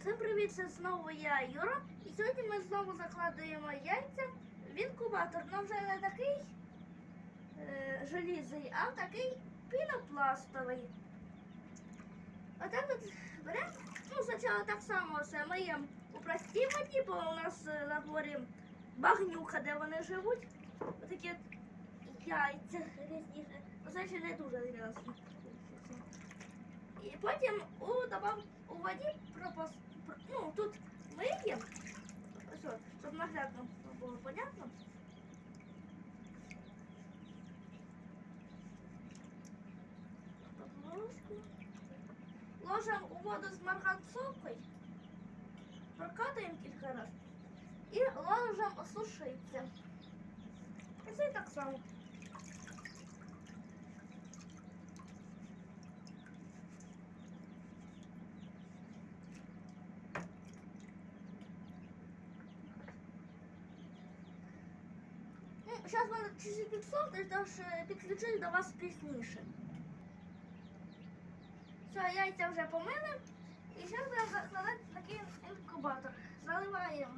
Всім привіт, це знову я, Юра. І сьогодні ми знову закладуємо яйця в інкубатор. Ну вже не такий е, желізний, а такий пінопластовий. Отак от беремо. Ну, спочатку так само все миємо у простій воді, бо у нас е, на дворі багнюка, де вони живуть. Отакі от яйця різні. Оце ще не дуже різні. І потім у, добав, у воді пропас, про- ну, тут миємо, ось от, щоб наглядно було понятно. Ложку. Ложимо у воду з марганцовкою, прокатуємо кілька разів і ложимо осушитися. І це так само. Зараз мене чуть-чуть підсохне, тож підключусь до вас пізніше. Все, яйця вже помили. І зараз будемо закладати такий інкубатор. Заливаємо.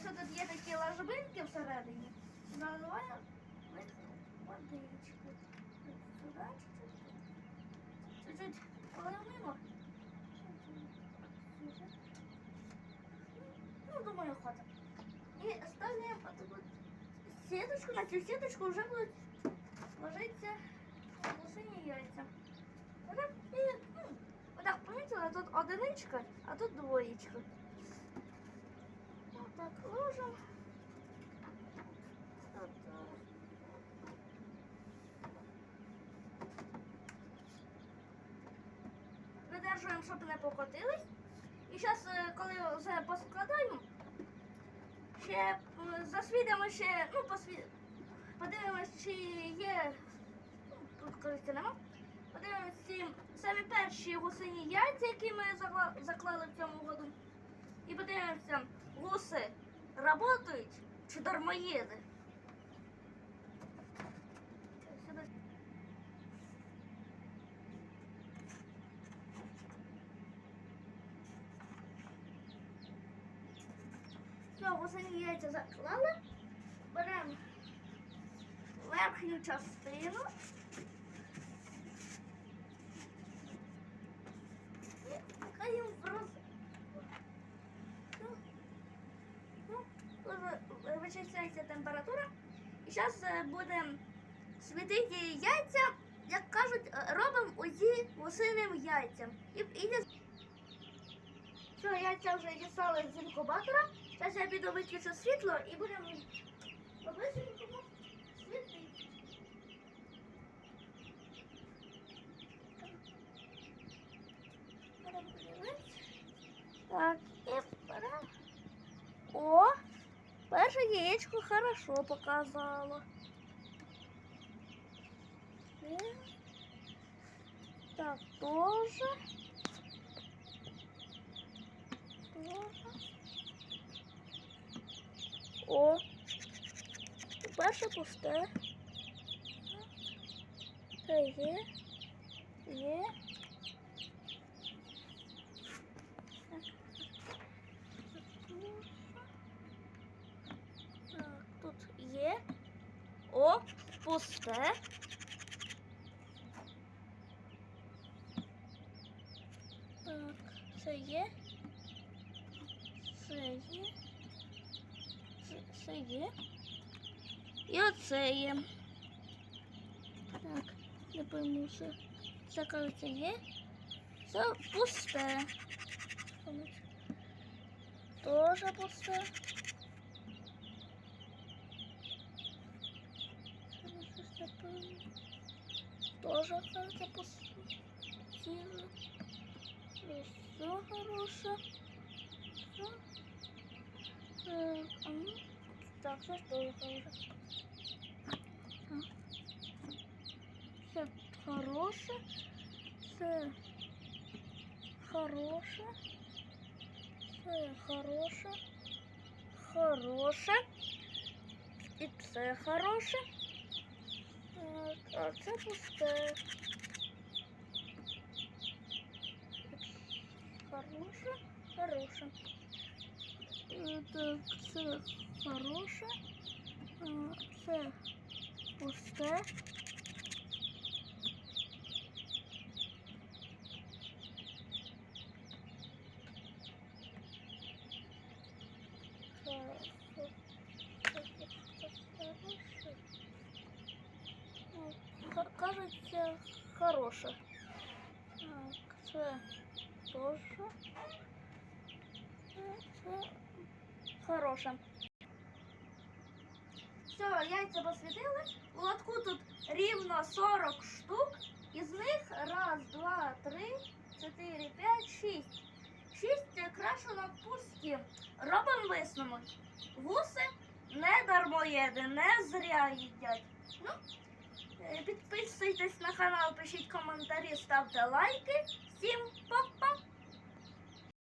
Що тут є такі ложбинки всередині. Заливаємо водичку. Сіточку, на цю сіточку вже будуть ложитися лосині яйця. Отак, і, ну, отак помітили, тут одиничка, а тут двоєчка. Отак ложимо. Видержуємо, щоб не покотились. І зараз, коли вже поскладаємо, ще е, засвідимо ще, ну, посвід... подивимось, чи є. Ну, тут користі нема. Подивимось самі перші гусині яйця, які ми заклали в цьому году. І подивимося, гуси працюють чи дармоїди. Все, яйця заклали. Беремо верхню частину. І макаємо в роз... Ну, ну, Вичисляється температура. І зараз будемо світити яйця, як кажуть, е, робимо УЗІ гусиним яйцям. І, і Все, яйця вже дістали з інкубатора. Зараз я піду виключу світло і будемо по-бистренькому світити. Так, і беремо. О, перше яєчко хорошо показало. Так. Тоже. О, перше пусте. Це є. Є. Так, тут є. О, пусте. Так, це є. Це є. Це, це є. І оце є. Так, не пойму, це. Це, кажеться, є. Це пусте. Тоже пусте. Тоже кажется пустое. Все хорошее. Все. А ну, Так, тоже хорошее. Все хорошее. Все хорошее. Все хороше. Хороше. І це хороше. А це пусте. Хороше. Хороше. Так, це хороше. Це пусте. Хороше. Ка- Кажеться, хороше. Так, це теж. Це хороше. Все, яйця посвітили. У лотку тут рівно 40 штук. Із них раз, два, три, чотири, п'ять, шість. Шість крашено пусті. Робимо висновок. Гуси не дармоєди, не зря їдять. Ну, е, підписуйтесь на канал, пишіть коментарі, ставте лайки. Всім па-па!